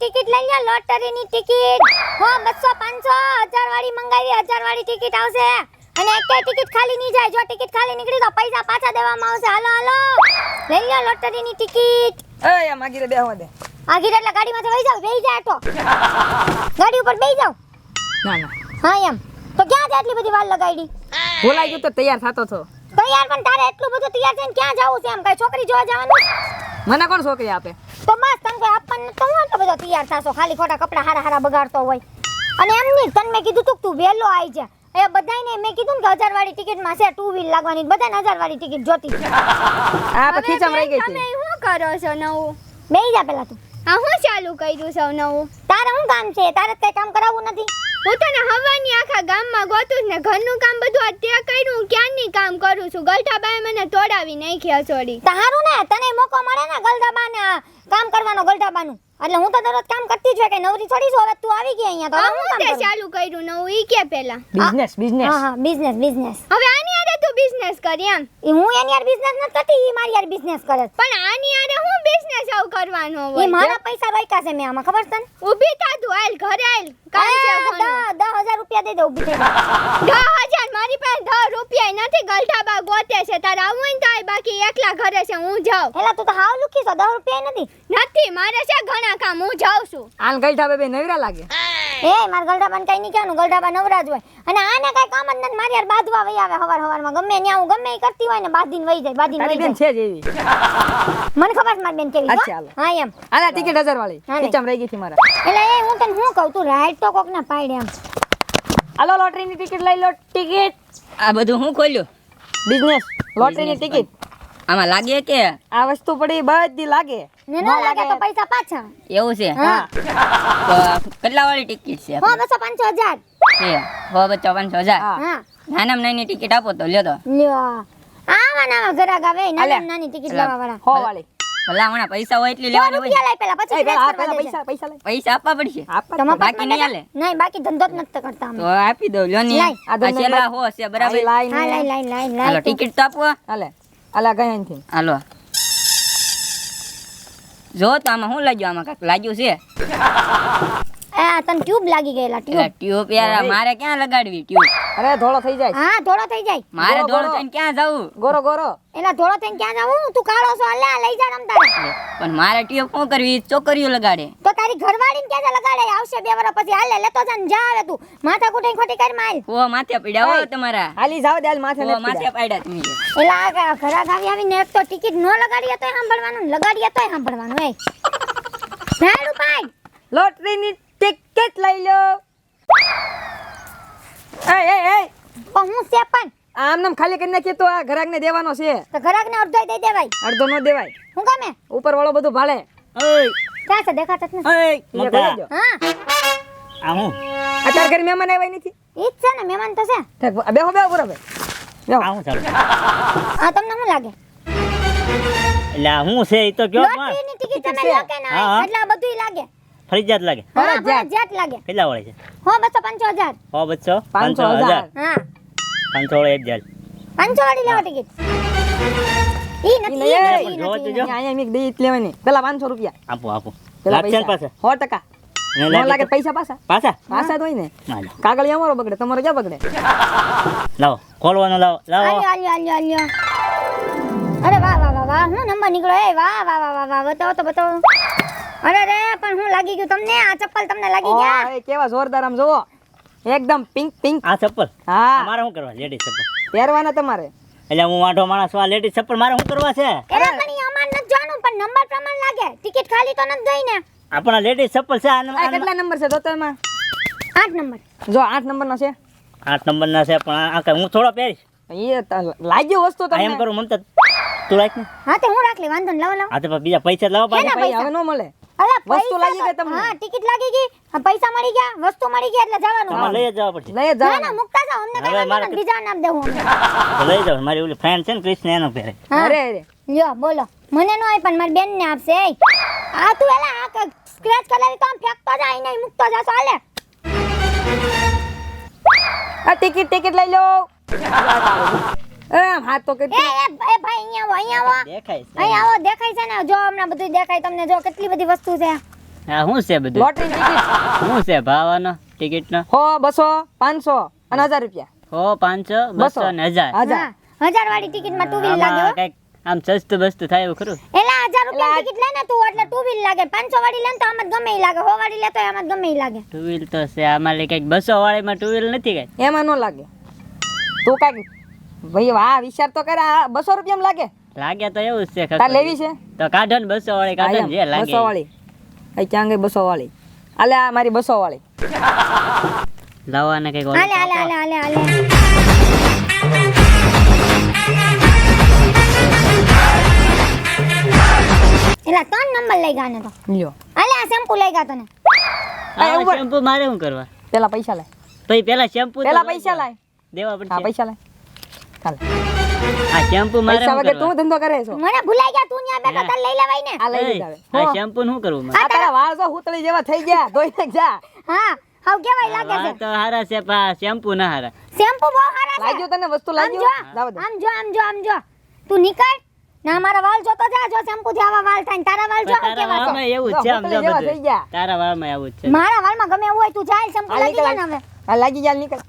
Ticket લઈ લો લોટરીની ticket હો બસો પાંચસો હજાર વાળી મંગાવી હજાર વાળી ટિકિટ આવશે અને એક ટિકિટ ખાલી નહીં જાય જો ટિકિટ ખાલી નીકળી તો પૈસા પાછા દેવામાં આવશે હાલો હાલો લઈ લો લોટરીની ટિકિટ એ આ માગી રે બેહવા દે આ ગીર એટલે ગાડીમાંથી વહી જાવ બેહી જાય તો ગાડી ઉપર બેહી જાવ ના ના હા એમ તો ક્યાં છે એટલી બધી વાર લગાડી ભૂલાઈ ગયું તો તૈયાર થતો છો તો યાર પણ તારે એટલું બધું તૈયાર થઈને ક્યાં જવું છે એમ કઈ છોકરી જોવા જવાનું મને કોણ છોકરી આપે તો બસ તને આપણને તો હું એટલો બધો તૈયાર થાશો. ખાલી ખોટા કપડાં હારા હારા બગાડતો હોય. અને એમ નહીં તને મેં કીધું તું તું વહેલો આવી જા. એ બધાયને મેં કીધું ને કે હજાર વાળી ટિકિટમાં છે ટુ વ્હીલ લાગવાની બધાને હજાર વાળી ટિકિટ જોતી છે. આ તો ખીચામ રહી ગઈ તમે શું કરો છો નવું? બેહી જા પેલા તું. હા હું ચાલુ કર્યું છે નવું? તારે શું કામ છે? તારે કઈ કામ કરાવવું નથી. હું તને હવાની આખા ગામમાં ગોતું ને ઘરનું કામ બધું આ તે કર્યું હું ક્યાંની કામ કરું છું. ગલઠાબાએ મને તોડાવી નાખ્યા છોડી તારું ને તને મોકો મળે ને ગલડાબાને કામ કરવાનો ગલડાબાનું એટલે હું તો દરરોજ કામ કરતી જ હોય કે નવરી છોડી છું. હવે તું આવી ગઈ અહીંયા તો હું કામ ચાલુ કર્યું નવું ઈ કે પેલા. બિઝનેસ બિઝનેસ હા હા બિઝનેસ બિઝનેસ હવે આની આરે તું બિઝનેસ કરી એમ. હું એની યાર બિઝનેસ નથી કરતી ઈ મારી યાર બિઝનેસ કરે પણ આની આરે હું કરવાનો હોય. એ મારા પૈસા રોક્યા છે મેં આમાં ખબર છે ને ઊભી થા તું હાલ ઘરે હાલ કામ છે આ ઘણું. દસ દસ હજાર રૂપિયા દે દે ઊભી થઈ 10000 મારી પાસે 10 રૂપિયા નથી ગલઠાબા ગોતે છે. તારે આવું હોય ને તાય બાકી એકલા ઘરે છે હું જાઉં. એલા તું તો હાવ લુખી છો દસ રૂપિયા નથી. નથી મારે છે ઘણા કામ હું જાઉં છું. આન ગઈઠા બે નવરા લાગે. એ મારા ગલડાબાને કઈ નહીં કહેવાનું ગલડાબા નવરા જ હોય. અને આને કઈ કામ જ નથી મારી યાર બાંધવા વહી આવે હવાર હવારમાં. ગમે ત્યાં હું ગમે એ કરતી હોય ને બાંધીને વહી જાય બાંધીને વહી જાય. છે જ એવી. મને ખબર છે મારી બેન કેવી છે, હો. એમ. આના ટિકિટ હજાર વાળી હા, રહી ગઈ છે મારા. એટલે એ હું તને શું કહું તું રાઈડ તો કોક ના પાડે એમ. હાલો લોટરીની ટિકિટ લઈ લો ટિકિટ આ બધું હું ખોલ્યું? બિઝનેસ લોટરીની ટિકિટ આમાં લાગે કે? આ વસ્તુ પડી બધી લાગે. ને ના લાગે તો પૈસા પાછા. એવું છે? હા. તો કેટલા વાળી ટિકિટ છે હો બસો પાંચસો હજાર છે. હો બચ્ચો પાંચસો હજાર નાનામાં નાની ટિકિટ આપો તો લ્યો તો. લ્યો. આવા નાવા ઘરાક આવે. નાની નાની ટિકિટ લેવા વાળા હો વાળી. ભલા હમણાં પૈસા હોય એટલી લેવાની હોય. પછી. પૈસા પૈસા પૈસા આપવા પડશે. આપવા જ તમારા બાકી નહીં દે? નહીં બાકી ધંધો જ નથી કરતા તો આપી દઉં લ્યો ની. આ આ છેલ્લા હો છે બરાબર. લાઈ લાઈ લાઈ લાઈ લાઈ હાલો લાઈ તું. ટિકિટ તો આપવા હાલે. હાલે ગયા નથી હાલો. જો તો આમાં શું લાગ્યું? આમાં કાંઈક લાગ્યું છે? આ તને ટ્યુબ લાગી ગયેલા ટ્યુબ ટ્યુબ યાર મારે ક્યાં લગાડવી ટ્યુબ અરે ધોળો થઈ જાય. હા ધોળો થઈ જાય. મારે ધોળો થઈને ક્યાં જવું? ગોરો ગોરો. એલા ધોળો થઈને ક્યાં જવું તું કાળો છો અલ્યા લઈ જા રમતા પણ મારે ટ્યુબ શું કરવી? ચોકરીઓ લગાડે. તો તારી ઘરવાળીને ક્યાં લગાડે? આવશે બે વર્ષ પછી. હાલે લેતો જા ને જા આવે તું. માથા કુટે ખોટી કરી માલ. ઓ માથે પડ્યા હો તમારા. હાલી જાવ દે હાલ માથે ઓ માથે પડ્યા. તમે. એલા ઘરા ગાવી આવીને એક તો ટિકિટ ન લગાડીએ તોય સાંભળવાનું લગાડી લગાડીએ તોય સાંભળવાનું એ. રાડું પાડ લોટરીની ટિકિટ લઈ લો. એ એ એ પણ હું છે પણ. આમ નામ ખાલી કરી નાખીએ તો આ ગ્રાહકને દેવાનો છે. તો ઘરાકને અડધો દઈ દેવાય. અડધો ન દેવાય. હું ગમે? ઉપર વાળો બધું ભાડે ક્યાં છે? દેખાતા જ નથી. એ હા. આ હું? અત્યારે ઘરે મહેમાન આવ્યા નથી. ઈ જ છે ને મહેમાન તો છે. ઠીક, બેહો બેહો બરોબર બેહો. આ તમને શું લાગે? એટલે હું છે એ તો કયો લોટરીની ટિકિટ તમે છે. લો કે ના હા, હા. એટલે બધું બધુંય લાગે. ફરજિયાત લાગે? ફરજિયાત. લાગે. કેટલા વળે છે? હો બસો પાંચસો હજાર હો બસો પાંચસો હજાર હા. પાંચસો વળે એક હજાર પાંચસો વાળી લેવા ટિકિટ. ઈ ઈ નથી નહીં, ઈ એ, નથી, ઈ જોવા તો જો. અહીંયા મીક દઈ જ લેવાની. પેલા પાંચસો રૂપિયા. આપો આપો. લાગશે ને સો ટકા. લાગે લાગે પૈસા પાછા. પાછા? પાછા જ હોય ને. કાગળ અમારો બગડે તમારો ક્યાં બગડે? લાવો ખોલવાનો લાવો લાવો. આલ્યો, આલ્યો, આલ્યો, આલ્યો. અરે વાહ વાહ વાહ વાહ. હું નંબર નીકળ્યો. એ વાહ વાહ વાહ વાહ વાહ બતાવો તો બતાવો. અરે રે પણ હું લાગી ગયું તમને? આ ચપ્પલ તમને લાગી ગયા? ઓય, કેવા જોરદાર આમ જોવો એકદમ પિંક પિંક આ ચપ્પલ? હા. મારે શું કરવા લેડી ચપ્પલ? પહેરવાના તમારે. એટલે હું વાંઢો માણસ વા આ લેડીઝ ચપ્પલ મારે શું કરવા છે? અરે પણ ઈ અમાર નથી જાણું પણ નંબર પ્રમાણે લાગે. ટિકિટ ખાલી તો નથી ગઈ ને આપણા લેડી ચપ્પલ છે આ કેટલા નંબર છે તો તો એમાં? આઠ નંબર. જો આઠ નંબર નો છે. આઠ નંબર ના છે પણ આ- હું થોડો પહેરીશ? એ લાગ્યો વસ્તુ તો એમ કરું મમતા તું રાખ ને. હા તે હું રાખ લે વાંધો ને લાવ લાવ. હા તો બીજા પૈસા લાવો પાછા? હવે નો મળે. અલા વસ્તુ પૈસા લાગી ગઈ તમને? હા ટિકિટ લાગી ગઈ. પૈસા મળી ગયા વસ્તુ મળી ગઈ એટલે જવાનું. તમારે લઈ જવા પડશે. લઈ જવા ના ના મુકતા જાવ અમને કઈ વાંધો બીજા નામ દેવું લઈ જાવ મારી ઓલી ફ્રેન્ડ છે ને કૃષ્ણ એનો પહેરે અરે અરે. લ્યો બોલો. મને નો આય પણ મારી બેન ને આપશે. આ તું એલા આ સ્ક્રેચ કરાવી તો આમ ફેંકતો જાય નહીં મુકતો જા ચાલે આ ટિકિટ ટિકિટ લઈ લો. એ હા તો કેટલી એ એ ભાઈ અહીંયા આવો અહીંયા આવો. દેખાય છે. અહીંયા આવો દેખાય છે ને? જો હમણાં બધું દેખાય તમને જો કેટલી બધી વસ્તુ છે. હા શું છે બધું? લોટરી ટિકિટ શું છે ભાવનો ટિકિટનો? હો 200 500 અને 1000 રૂપિયા. હો પાંચસો બસો ને હજાર. હજાર. હા વાળી ટિકિટમાં ટુ વ્હીલ લાગે હો. કંઈક આમ સસ્તું બસ્તું થાય એવું ખરું? એલા હજાર રૂપિયા ટિકિટ લે ને તું એટલે ટુ વ્હીલ લાગે. પાંચસો વાળી લે ને તો આમ જ ગમે ઈ લાગે. હો વાળી લે તો આમ જ ગમે ઈ લાગે. ટુ વ્હીલ તો છે આમાં લે કંઈક બસો વાળીમાં ટુ વ્હીલ નથી કઈ? એમાં નો લાગે. તું કાંઈક ભાઈ વાહ વિચાર તો કરે બસો રૂપિયા લાગે. લાગે તો એવું જ છે તાર લેવી છે? તો કાઢો ને બસો વાળી કાઢો ને જે લાગે. બસો વાળી અહીં ક્યાં ગઈ બસો વાળી આલે આ મારી બસો વાળી લાવવાને કંઈક ઓલું. આલે આલે આલે આલે હાલે. એલા ત્રણ નંબર લઈ ગયા ને તો. લ્યો. હાલે આ શેમ્પુ લઈ ગયા તને. આ શેમ્પુ મારે શું કરવા? પેલા પૈસા લાય. પછી પેલા શેમ્પુ પેલા પૈસા લાય. દેવા હા પડશે પૈસા લાય. ચાલ. આ શેમ્પુ મારે પૈસા શું વગર તું ધંધો કરે છો? મને ભૂલાઈ ગયા તું ન્યા બેઠો તાર લઈ લેવાય ને. આ લઈ જાવે આ. શેમ્પુ શું કરવું મારે આ તારા વાળ તો હુતળી જેવા થઈ ગયા ધોઈ નાખ જા. હા હાવ કેવાય લાગે છે. તો હારા છે પા શેમ્પુ ના હારા. શેમ્પુ બહુ હારા છે. લાગ્યો તને વસ્તુ લાગ્યો? જાવ દે. આમ જો આમ જો આમ જો. તું નીકળ. ના મારા વાળ જોતો જા જો શેમ્પુ થી આવા વાળ થાય તારા વાળ જો તારા કેવા છે. વાળમાં એવું છે આમ જો બધું. તારા વાળમાં એવું છે. મારા વાળમાં ગમે એવું હોય તું જાય શેમ્પુ લાગી જા ને હવે. આ લાગી જા નીકળ.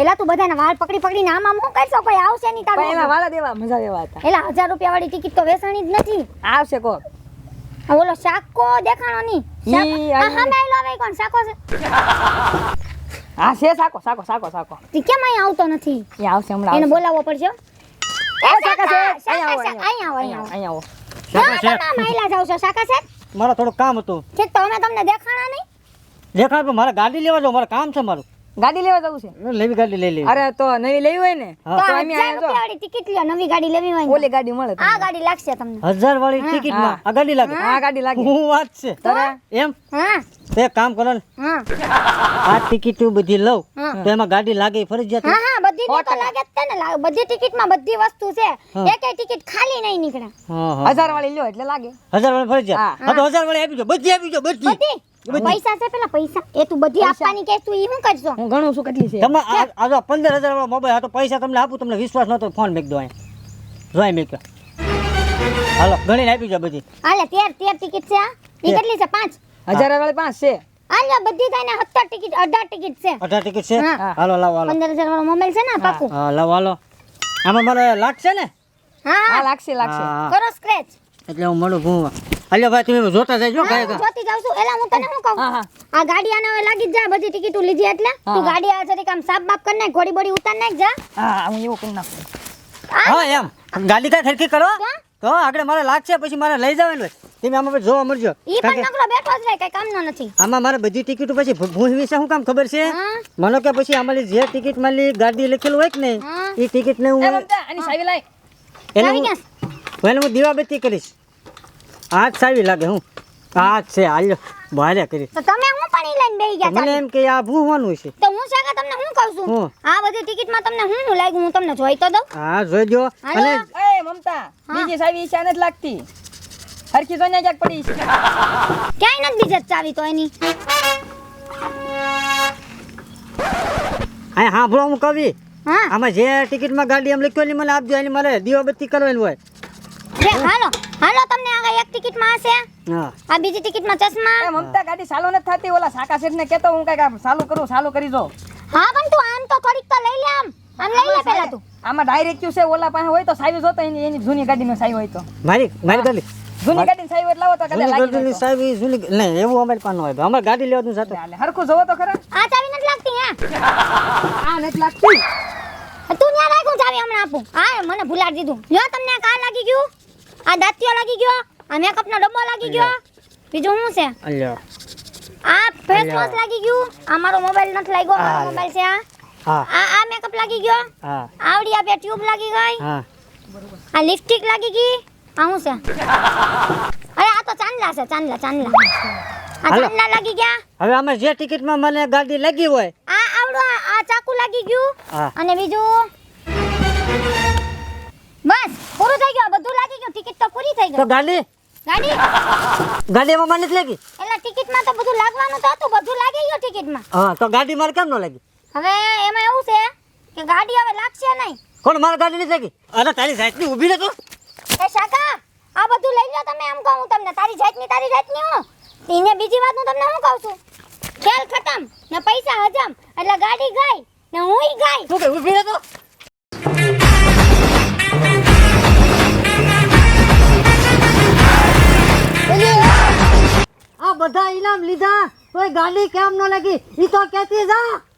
એલા તું બધાના વાળ પકડી પકડીને આમ આમ હું કરશો? કોઈ આવશે નહીં તારું એના વાળા દેવા મજા દેવા હતા. એલા હજાર રૂપિયા વાળી ટિકિટ તો વેચાણી જ નથી. આવશે કો આ ઓલો શાકો દેખાણો નહીં. આ કોણ? શાકો છે. હા છે સાકો સાકો સાકો સાકો તી કેમ અહીંયા આવતો નથી? એ આવશે હમણાં એને બોલાવવો પડશે. એ શાકા શાકા, અહીંયા આવો, અહીંયા આવો, અહીંયા આવો. શાકા તમે આમ આયલા છો, શાકા શેઠ? મારે થોડું કામ હતું. ઠીક તો અમે તમને દેખાણા નહીં? દેખાડ પણ મારે ગાડી લેવા જાવ મારે કામ છે મારું. ગાડી લેવા જવું છે? લેવી ગાડી લઈ લેવી. અરે તો નવી લેવી હોય ને તો તો અમે આયા તો વાળી ટિકિટ લ્યો નવી ગાડી લેવી હોય ઓલી ગાડી મળે આ ગાડી લાગશે તમને. હજાર વાળી ટિકિટમાં આ ગાડી લાગે. આ ગાડી લાગે. હું વાત છે. તારે એમ? હા. તે કામ કરો ને. હા. આ ટિકિટ બધી લઉં. તો એમાં ગાડી લાગે ઈ ફરજિયાત? હા હા બધી ને તો લાગે જ ને. બધી બધી ટિકિટમાં બધી વસ્તુ છે. એક ટિકિટ ખાલી નહીં નીકળે. હા હા. હજાર વાળી લ્યો એટલે લાગે. હજાર વાળી ફરજિયાત? હા. હા તો હજાર વાળી આપી દો. બધી આપી દો બધી. બધી? પૈસા છે પેલા પૈસા. એ તું બધી આપવાની કે તું ઈ હું કરશો? હું ઘણું છું કેટલી છે. તમે આ આ જો 15000 વાળો મોબાઈલ હતો પૈસા તમને આપું તમને વિશ્વાસ નતો ફોન મેક દો અહીંયા. જોઈ મેક હાલો ગણીને આપી જો બધી. હાલે 13 13 ટિકિટ છે આ ઈ કેટલી છે? પાંચ? હજાર વાળી પાંચ છે. હાલ બધી થઈને સત્તર ટિકિટ અઢાર ટિકિટ છે. અઢાર ટિકિટ છે? હાલો લાવો હાલો. પંદર હજાર વાળો મોબાઈલ છે ને પાકું? હા લાવો હાલો. આમાં મને લાગશે ને? હા. લાગશે લાગશે. કરો સ્ક્રેચ એટલે હું મળું ભૂવા અલ્યો ભાઈ તમે જોતા જજો હા કાંઈ હું જોતી જાઉં છું. એલા હું તને શું કહું? હા, હા. આ ગાડી આને હવે લાગી જ જા બધી ટિકિટો લીધી એટલે. તું ગાડી આ જરીક આમ સાફ બાફ કરી નાખ ઘોડી બોડી ઉતાર નાખ જા. હા હું એવું કરી નાખું. હા? એમ. ગાડી કાંઈ ખરકી કરો? તો આગળ મારે લાગશે પછી મારે લઈ જવાનું હોય. તમે આમાં પછી જોવા મળજો. ઈ પણ નકરો બેઠો જ રહે કઈ કામનો નથી. આમાં મારે બધી ટિકિટો પછી ભૂ વિશે શું કામ ખબર છે? હા. મને કે પછી આમાં જે ટિકિટ માલી ગાડી લખેલું હોય કે નહીં હા. એ ટિકિટ ને એ હું મમતા આની સાવી લાય. હું એને હું દીવાબત્તી કરીશ. આ જ સાવી લાગે હું. આજ છે હાલ્યો. ભારે કરી. તો તમે હું પાણી લઈને બેહી ગયા મને એમ કે આ ભૂવાનું છે. તો હું શાકા તમને હું કહું છું? હું? આ બધી ટિકિટમાં તમને હું લાગ્યું? હું તમને જોઈ તો? દઉં હા જોઈજો. અને એ મમતા બીજી સાવી ઈચ્છા નથી લાગતી. હરખી જોઈને ક્યાંક પડી છે. ક્યાંય નથી બીજી ચાવી તો એની. હા હા ભલો હું કવિ. હા. આમાં જે ટિકિટમાં ગાડી એમ લખ્યો લખ્યું મને આપજો એની મારે દીવાબત્તી કરવાની હોય. હાલો હાલો ટિકિટમાં હશે? હા. આ બીજી ટિકિટમાં ચશ્મા? એ મમતા ગાડી ચાલુ નથી થતી ઓલા સાકા શેઠ ને કેતો હું કંઈક આમ ચાલુ કરું ચાલુ કરી જો હા પણ તું આમ તો થોડીક તો લઈ લે આમ. આમ લઈ લે પેલા તું. આમાં ડાયરેક્ટ ક્યુ છે ઓલા પાસે હોય તો સાવી જોતો એની એની જૂની ગાડીનો સાવી હોય તો. મારી મારી ગાડી? જૂની ગાડીની સાવી એટલે લાવો તો કદાચ લાગી સાહેબ ઈ જૂની નહીં એવું અમારી પાસે હોય. અમાર ગાડી લેવાનું તો. સાથે હાલે, હરખું જોવો તો ખરા. આ ચાવી નથી લાગતી હે? આ નથી લાગતી. તું ન્યા રાખું ચાવી હમણાં આપું. હા મને ભૂલાડી દીધું. લ્યો તમને કાર લાગી ગયું? આ દાંતિયો લાગી ગયો? આ મેકઅપનો ડબ્બો લાગી ગયો. બીજું શું છે? અલ્યો. આ ફેસ. વોશ લાગી ગયું. આ મારો મોબાઈલ નથી લાગ્યો મારો મોબાઈલ છે આ. હા. આ આ મેકઅપ લાગી ગયો. હા. આવડી આ બે ટ્યુબ લાગી ગઈ. હા. આ લિપસ્ટિક લાગી ગઈ. આ શું છે? અરે આ તો ચાંદલા છે ચાંદલા ચાંદલા. આ. ચાંદલા લાગી ગયા. હવે આમાં જે ટિકિટમાં મને ગાડી લાગી હોય. આ આવડો આ- ચાકુ લાગી ગયું. અને બીજું? બસ પૂરું થઈ ગયું. બધું લાગી ગયું. ટિકિટ તો પૂરી થઈ ગઈ. તો ગાડી? ગાડી? ગાડીમાં મને જ લાગી. એટલે ટિકિટમાં તો બધું લાગવાનું તો હતું બધું લાગી ગયું ટિકિટમાં. હા તો ગાડી મારે કેમ ન લાગી? હવે એમાં એવું છે કે ગાડી હવે લાગશે નહીં. કોણ મારા ગાડી નથી લાગી? અરે તારી જાતની ઊભી રહે તો એ શાકા આ બધું લઈ લો તમે એમ કહું હું તમને. તારી જાતની તારી જાતની હું. એને બીજી વાત હું તમને હું કહું છું? ખેલ ખતમ ને પૈસા હજમ એટલે ગાડી ગઈ ને હુંય ગઈ. શું કે ઊભી રહે તો બધા ઇનામ લીધા કોઈ ગાડી કેમ ન લાગી? એ તો કેતી જા.